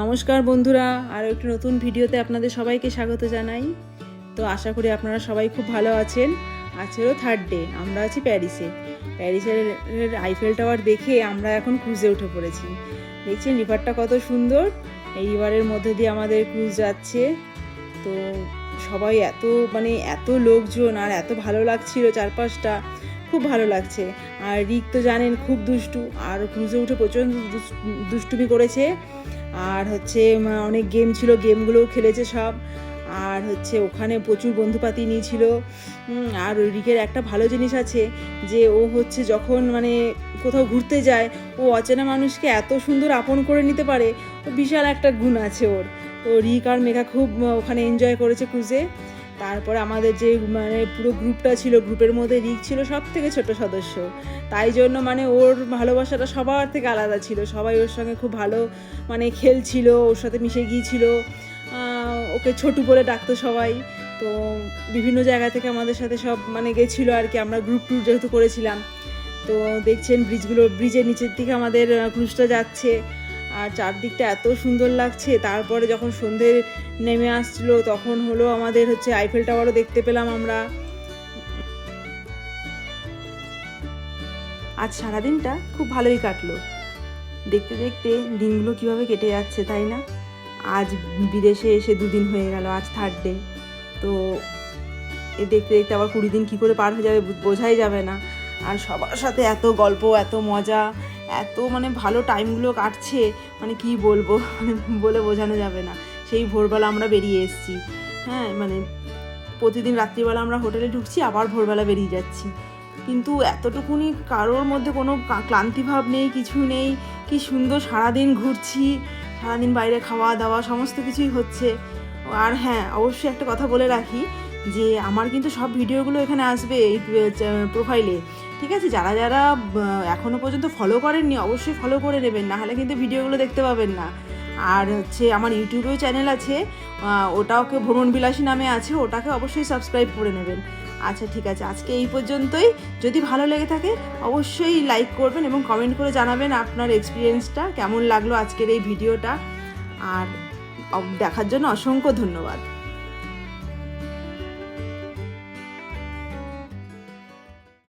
নমস্কার বন্ধুরা আর একটি নতুন ভিডিওতে আপনাদের সবাইকে স্বাগত জানাই। তো আশা করি আপনারা সবাই খুব ভালো আছেন। আজ হলো থার্ড ডে আমরা আছি প্যারিসে। প্যারিসের আইফেল টাওয়ার দেখে আমরা এখন ক্রুজে উঠে পড়েছি। দেখছেন রিভারটা কত সুন্দর? এই রিভারের মধ্যে দিয়ে আমাদের ক্রুজ যাচ্ছে। তো সবাই এত মানে এত লোকজন আর এত ভালো লাগছিল চারপাশটা। খুব ভালো লাগছে। আর রিক তো জানেন খুব দুষ্টু, আর ক্রুজে উঠে প্রচণ্ড দুষ্টুমি করেছে। আর হচ্ছে অনেক গেম ছিল গেমগুলোও খেলেছে সব। আর হচ্ছে, ওখানে প্রচুর বন্ধুপাতি নিয়েছিল। আর রিকের একটা ভালো জিনিস আছে যে, ও হচ্ছে যখন মানে কোথাও ঘুরতে যায়, ও অচেনা মানুষকে এত সুন্দর আপন করে নিতে পারে। বিশাল একটা গুণ আছে ওর। তো রিক আর মেঘা খুব ওখানে এনজয় করেছে ক্রুজে তারপরে আমাদের যে মানে পুরো গ্রুপটা ছিল, গ্রুপের মধ্যে রিক ছিল সব থেকে ছোট সদস্য। তাই জন্য মানে ওর ভালোবাসাটা সবার থেকে আলাদা ছিল। সবাই ওর সঙ্গে খুব ভালো মানে খেলছিল, ওর সাথে মিশে গিয়েছিল। ওকে ছোটু বলে ডাকতো সবাই। তো বিভিন্ন জায়গা থেকে আমাদের সাথে সব মানে গেছিল আর কি। আমরা গ্রুপ ট্যুর যেহেতু করেছিলাম। তো দেখছেন ব্রিজগুলো ব্রিজের নিচের দিকে আমাদের ক্রুজটা যাচ্ছে। আর চারদিকটা এত সুন্দর লাগছে। তারপরে যখন সন্ধে নেমে আসছিল, তখন হলো আমাদের হচ্ছে আইফেল টাওয়ারও দেখতে পেলাম আমরা। আজ সারাদিনটা খুব ভালোই কাটলো। দেখতে দেখতে দিনগুলো কীভাবে কেটে যাচ্ছে, তাই না? আজ বিদেশে এসে দুদিন হয়ে গেল, আজ থার্ড ডে তো এ দেখতে দেখতে আবার কুড়ি দিন কী করে পার হয়ে যাবে, বোঝাই যাবে না। আর সবার সাথে এত গল্প, এত মজা এত মানে ভালো টাইমগুলো কাটছে মানে কি বলব? মানে বলে বোঝানো যাবে না। সেই ভোরবেলা আমরা বেরিয়ে এসেছি। হ্যাঁ মানে প্রতিদিন রাত্রিবেলা আমরা হোটেলে ঢুকছি, আবার ভোরবেলা বেরিয়ে যাচ্ছি। কিন্তু এতটুকুনি কারোর মধ্যে কোনো ক্লান্তিভাব নেই, কিছু নেই, কি সুন্দর সারাদিন ঘুরছি, সারাদিন বাইরে খাওয়া দাওয়া সমস্ত কিছুই হচ্ছে। আর হ্যাঁ অবশ্যই একটা কথা বলে রাখি যে, আমার কিন্তু সব ভিডিওগুলো এখানে আসবে এই প্রোফাইলে ঠিক আছে, যারা যারা এখনও পর্যন্ত ফলো করেননি, অবশ্যই ফলো করে নেবেন না হলে কিন্তু ভিডিওগুলো দেখতে পাবেন না। আর হচ্ছে, আমার ইউটিউবেও চ্যানেল আছে ওটাকে ভ্রমণ বিলাসী নামে আছে, ওটাকে অবশ্যই সাবস্ক্রাইব করে নেবেন। আচ্ছা ঠিক আছে, আজকে এই পর্যন্তই। যদি ভালো লেগে থাকে, অবশ্যই লাইক করবেন এবং কমেন্ট করে জানাবেন আপনার এক্সপিরিয়েন্সটা কেমন লাগল আজকের এই ভিডিওটা। আর দেখার জন্য অসংখ্য ধন্যবাদ।